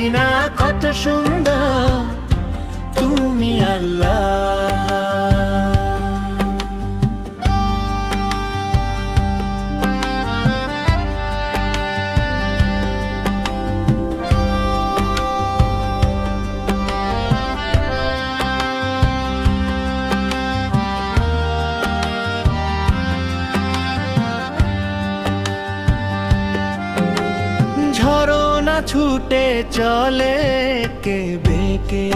জানি না কত সুন্দর তুমি আল্লাহ। ছুটে চলে কে বেকে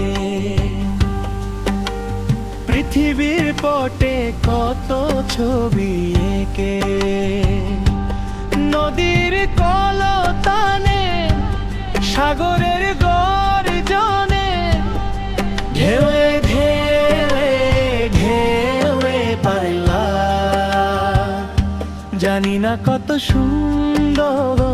পৃথিবীর পটে কত ছবি এঁকে নদীর কলতানে সাগরের গর্জনে ঢেউয়ে ঢেউয়ে ঢেউয়ে পাল্লা জানি না কত সুন্দর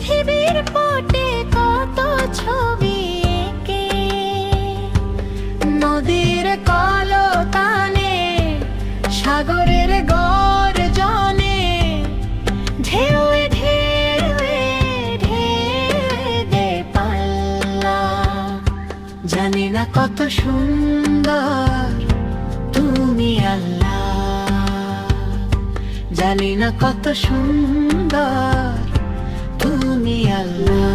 পৃথিবীর পটে কত ছবি এঁকে? নদীর কলতানে সাগরের গর্জনে পাল্লা। জানি না কত সুন্দর তুমি আল্লাহ। জানি না কত সুন্দর তুমি আল্লাহ